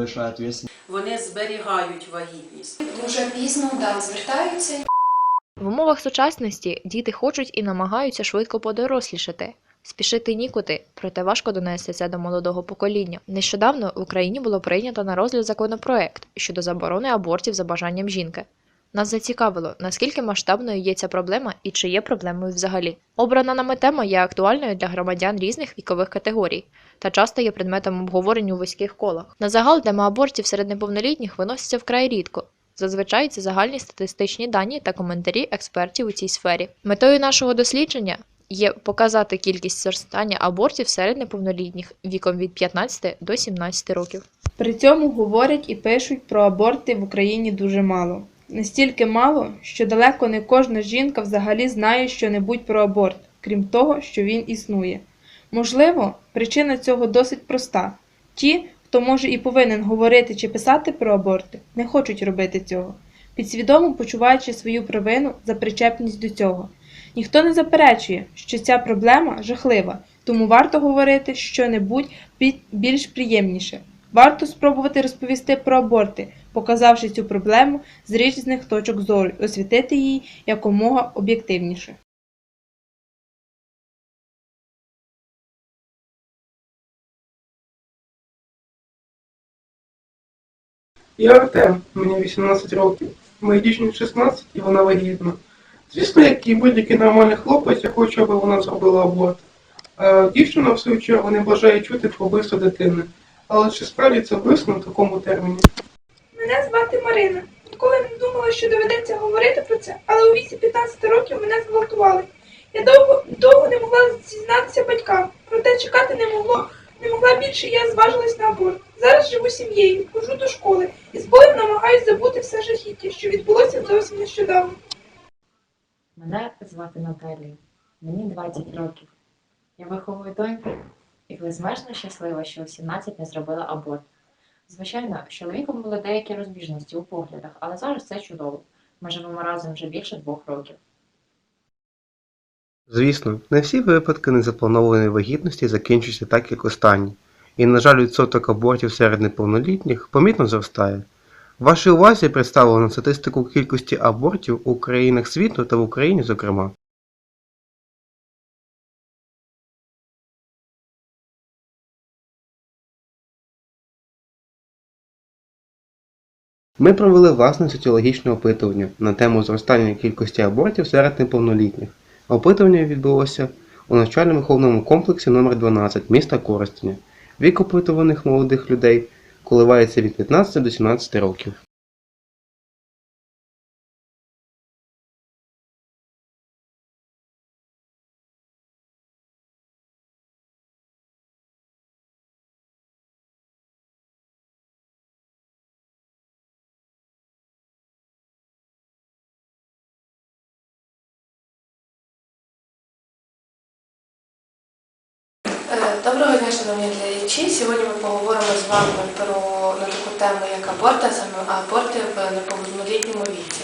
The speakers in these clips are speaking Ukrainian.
большая ответственность. Вони зберігають вагітність. Дуже пізно да, звертаються. В умовах сучасності діти хочуть і намагаються швидко подорослішати. Спішити нікуди, проте важко донести це до молодого покоління. Нещодавно в Україні було прийнято на розгляд законопроект щодо заборони абортів за бажанням жінки. Нас зацікавило, наскільки масштабною є ця проблема і чи є проблемою взагалі. Обрана нами тема є актуальною для громадян різних вікових категорій та часто є предметом обговорень у вузьких колах. На загал тема абортів серед неповнолітніх виноситься вкрай рідко, Зазвичай це загальні статистичні дані та коментарі експертів у цій сфері. Метою нашого дослідження є показати кількість зростання абортів серед неповнолітніх віком від 15 до 17 років. При цьому говорять і пишуть про аборти в Україні дуже мало. Настільки мало, що далеко не кожна жінка взагалі знає щонебудь про аборт, крім того, що він існує. Можливо, причина цього досить проста. Ті, хто може і повинен говорити чи писати про аборти, не хочуть робити цього, підсвідомо почуваючи свою провину за причепність до цього. Ніхто не заперечує, що ця проблема жахлива, тому варто говорити щонебудь більш приємніше. Варто спробувати розповісти про аборти, показавши цю проблему з різних точок зору і освітити її якомога об'єктивніше. Я Артем, мені 18 років. Моїй дівчині 16 і вона вагітна. Звісно, як і будь-який нормальний хлопець, я хочу, аби вона зробила аборт. Дівчина, в свою чергу, не бажає чути про вбивство дитини. Але чи справді це вбивство на такому терміні? Мене звати Марина. Ніколи не думала, що доведеться говорити про це, але у віці 15 років мене зґвалтували. Я довго, довго не могла зізнатися батькам, проте чекати не могло, не могла більше, я зважилась на аборт. Зараз живу сім'єю, хожу до школи і з болем намагаюсь забути все жахіття, що відбулося зовсім нещодавно. Мене звати Наталія, мені 20 років. Я виховую доньку і безмежно щаслива, що у 17 не зробила аборт. Звичайно, з чоловіком були деякі розбіжності у поглядах, але зараз це чудово. Ми живемо разом вже більше двох років. Звісно, не всі випадки незапланованої вагітності закінчуються так, як останні, і, на жаль, відсоток абортів серед неповнолітніх помітно зростає. В вашій увазі представлено статистику кількості абортів у країнах світу та в Україні, зокрема. Ми провели власне соціологічне опитування на тему зростання кількості абортів серед неповнолітніх. Опитування відбулося у навчально-виховному комплексі номер 12 міста Коростеня. Вік опитуваних молодих людей коливається від 15 до 17 років. Доброго дня, шановні глядачі. Сьогодні ми поговоримо з вами про на таку тему, як аборт, а саме аборти в неповнолітньому віці.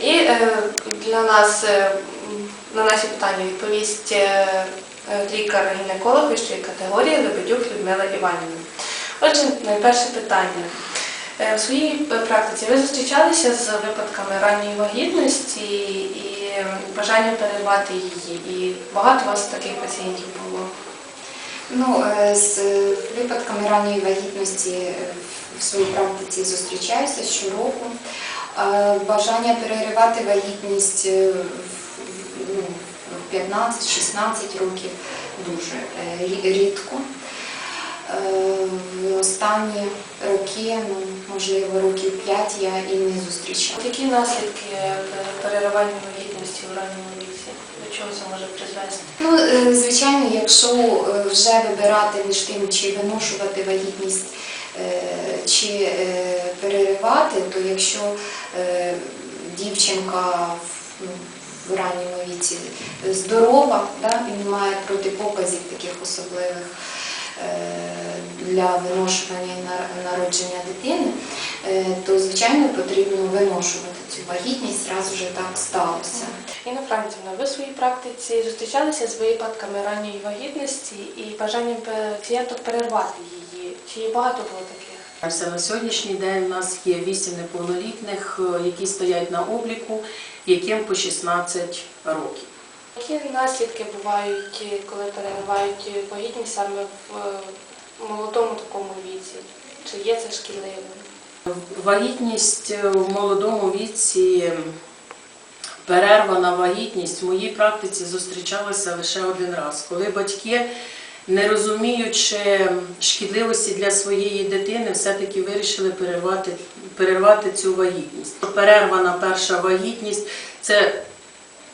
І е, для нас е, на наші питання відповість е, е, лікар-гінеколог вищої категорії Лебедюк Людмила Іванівна. Отже, найперше питання. Е, В своїй практиці ви зустрічалися з випадками ранньої вагітності і е, бажанням перервати її. І багато у вас таких пацієнтів було. Ну, е, з е, випадками ранньої вагітності е, в своїй практиці зустрічаюся щороку. Бажання переривати вагітність в- в- ну, 15-16 років дуже рідко. В останні роки, ну, можливо, років 5 я і не зустрічала. Які наслідки переривання вагітності у ранньому віці? Чого це може призвести? Ну, е, звичайно, якщо е, вже вибирати між тим, чи виношувати вагітність, е, чи переривати, то якщо дівчинка в, ну, ранньому віці здорова да, і не має протипоказів таких особливих для виношування і народження дитини, то звичайно потрібно виношувати цю вагітність, раз вже так сталося. Інна Францівна, ви в своїй практиці зустрічалися з випадками ранньої вагітності і бажанням пацієнток перервати її? Чи багато було таких? На сьогоднішній день у нас є 8 неповнолітних, е, які стоять на обліку, яким по 16 років. Які наслідки бувають, коли переривають вагітність саме в е, молодому такому віці? Чи є це шкідливим? Вагітність е, в молодому віці, перервана вагітність в моїй практиці зустрічалася лише один раз, коли батьки, не розуміючи шкідливості для своєї дитини, все-таки вирішили перервати, перервати цю вагітність. Перервана перша вагітність це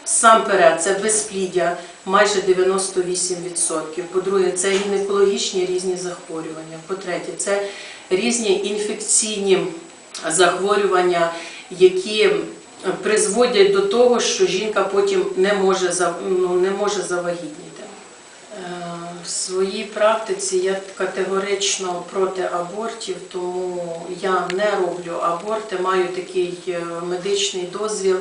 сам перед, це безпліддя майже 98%. По-друге, це гінекологічні різні захворювання. По-третє, це різні інфекційні захворювання, які призводять до того, що жінка потім не може, ну, не може завагітніти. Е, В своїй практиці я категорично проти абортів, тому я не роблю аборти, маю такий е, медичний дозвіл.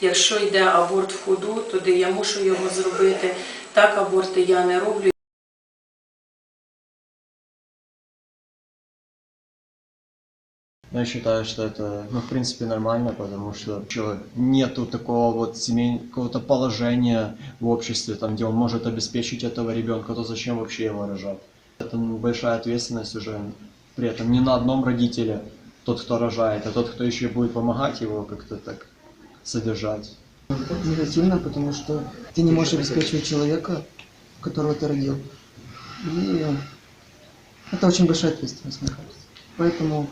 Якщо йде аборт в ходу, тоді я мушу його зробити. Так аборти я не роблю. Но я считаю, что это, ну, в принципе, нормально, потому что чё, нету такого вот семей, какого-то положения в обществе, там, где он может обеспечить этого ребенка, то зачем вообще его рожать? Это большая ответственность уже при этом не на одном родителе, тот, кто рожает, а тот, кто еще будет помогать его как-то так содержать. негативно, потому что ты не можешь обеспечивать человека, которого ты родил. И это очень большая ответственность, мне кажется. Поэтому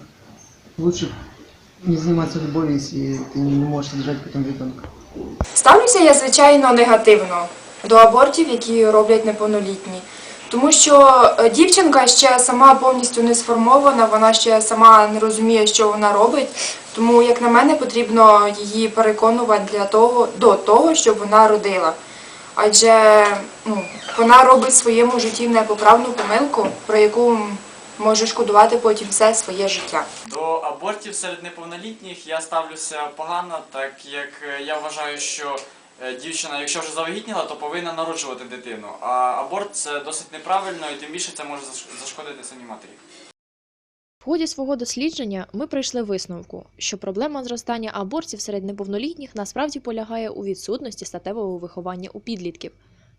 лучше не заниматься любовью, если ты не можешь содержать потом ребенка. Ставлюся я, звичайно, негативно до абортів, які роблять неповнолітні. Тому що е, дівчинка ще сама повністю не сформована, вона ще сама не розуміє, що вона робить. Тому, як на мене, потрібно її переконувати для того, до того, щоб вона родила. Адже ну, вона робить в своєму житті непоправну помилку, про яку може шкодувати потім все своє життя. До абортів серед неповнолітніх я ставлюся погано, так як е, я вважаю, що е, дівчина, якщо вже завагітніла, то повинна народжувати дитину. А аборт це досить неправильно і тим більше це може зашкодити самій матері. В ході свого дослідження ми прийшли висновку, що проблема зростання абортів серед неповнолітніх насправді полягає у відсутності статевого виховання у підлітків.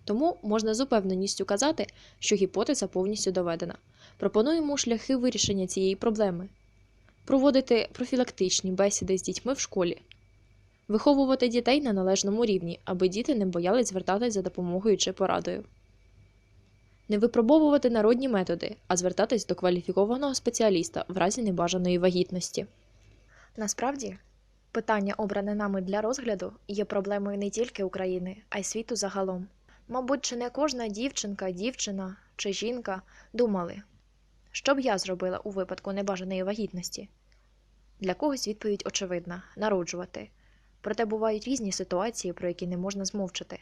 Тому можна з упевненістю казати, що гіпотеза повністю доведена. Пропонуємо шляхи вирішення цієї проблеми: проводити профілактичні бесіди з дітьми в школі, виховувати дітей на належному рівні, аби діти не боялись звертатись за допомогою чи порадою. Не випробовувати народні методи, а звертатись до кваліфікованого спеціаліста в разі небажаної вагітності. Насправді, питання, обране нами для розгляду, є проблемою не тільки України, а й світу загалом. Мабуть, чи не кожна дівчинка, дівчина чи жінка думали, що б я зробила у випадку небажаної вагітності? Для когось відповідь очевидна народжувати. Проте бувають різні ситуації, про які не можна змовчати.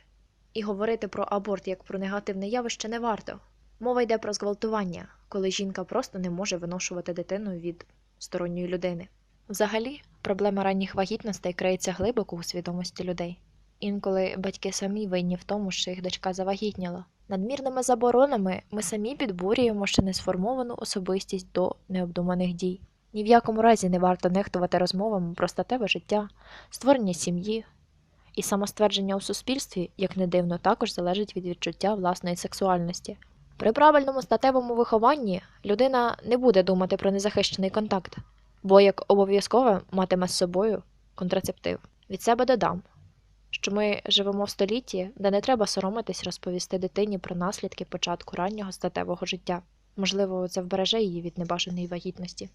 І говорити про аборт як про негативне явище не варто. Мова йде про зґвалтування, коли жінка просто не може виношувати дитину від сторонньої людини. Взагалі, проблема ранніх вагітностей криється глибоко у свідомості людей. Інколи батьки самі винні в тому, що їх дочка завагітніла. Надмірними заборонами ми самі підбурюємо ще не сформовану особистість до необдуманих дій. Ні в якому разі не варто нехтувати розмовами про статеве життя, створення сім'ї, і самоствердження у суспільстві, як не дивно, також залежить від відчуття власної сексуальності. При правильному статевому вихованні людина не буде думати про незахищений контакт, бо як обов'язково матиме з собою контрацептив. Від себе додам, що ми живемо в столітті, де не треба соромитись розповісти дитині про наслідки початку раннього статевого життя. Можливо, це вбереже її від небажаної вагітності.